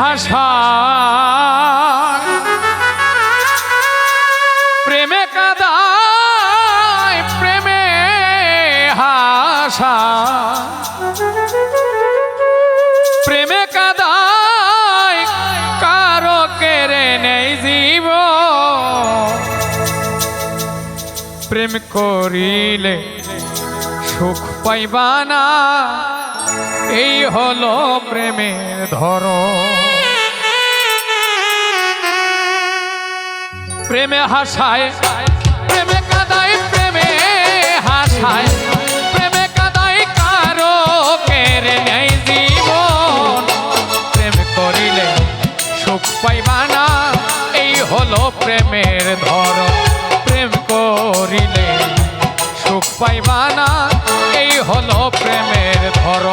হাসা প্রেমে কাদায় প্রেমে হাসা প্রেমে কাদায় কারও কেড়ে নেই জীব প্রেম করিলে সুখ পাইবা না, এই হলো প্রেমের ধর প্রেমে হাসায়, প্রেমে কাদায়, প্রেমে হাসায়, প্রেমে কাদায় কারও কেড়ে নেই জীবন। প্রেম করিলে সুখ পাইবা না, এই হলো প্রেমের ধর প্রেম করিলে সুখ পাইবা না, এই হলো প্রেমের ধর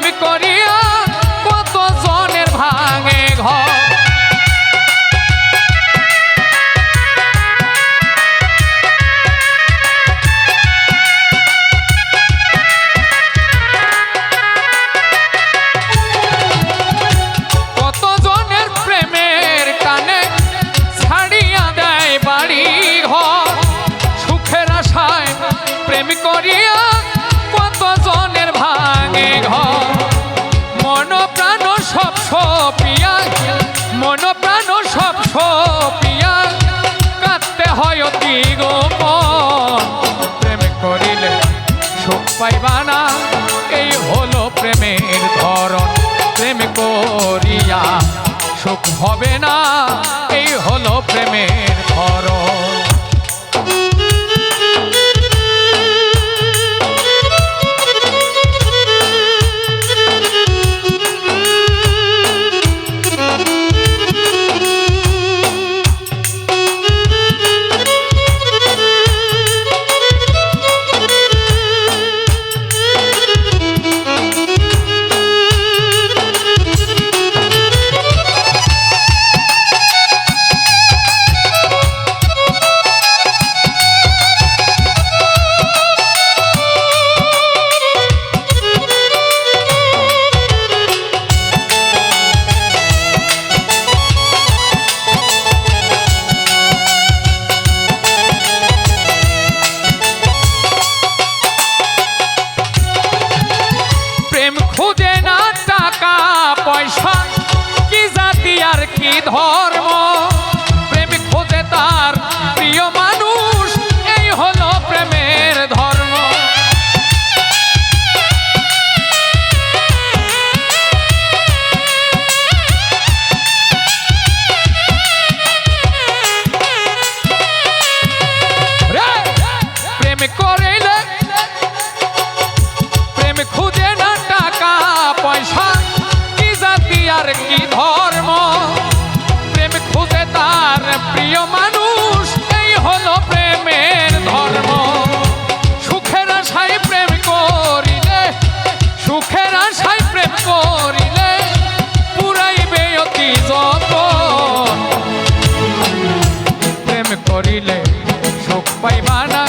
প্রেম করিয়া পাইবা না। এই হলো প্রেমের ধরন। প্রেম করিয়া সুখ হবে না। এই হলো প্রেমের ধরন। ধর করিলে সুখ পাইবা না।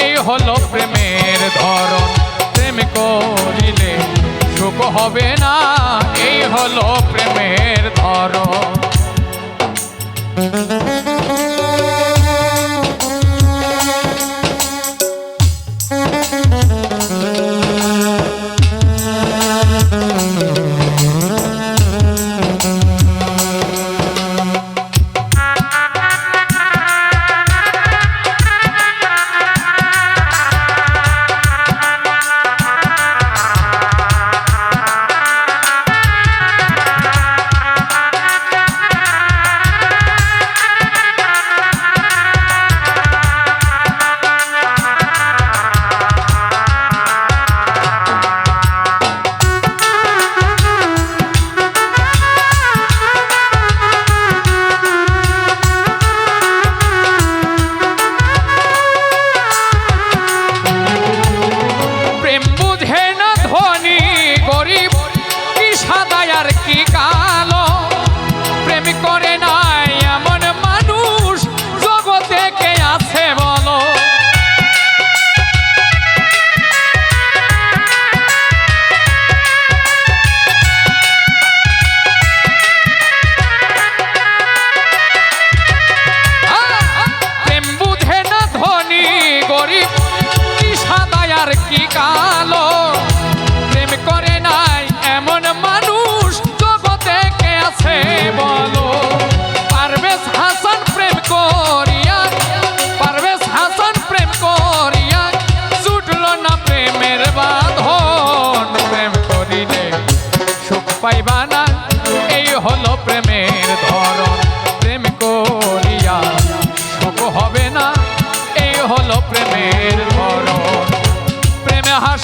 এই হলো প্রেমের ধরন। প্রেম করিলে সুখ হবে না। এই হলো প্রেমের ধরন।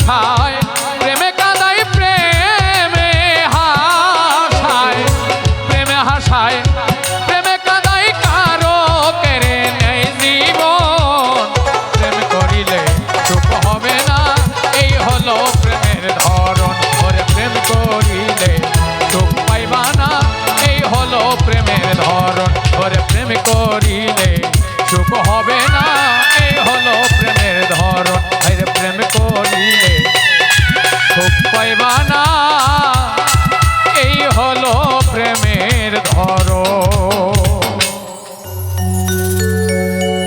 প্রেমে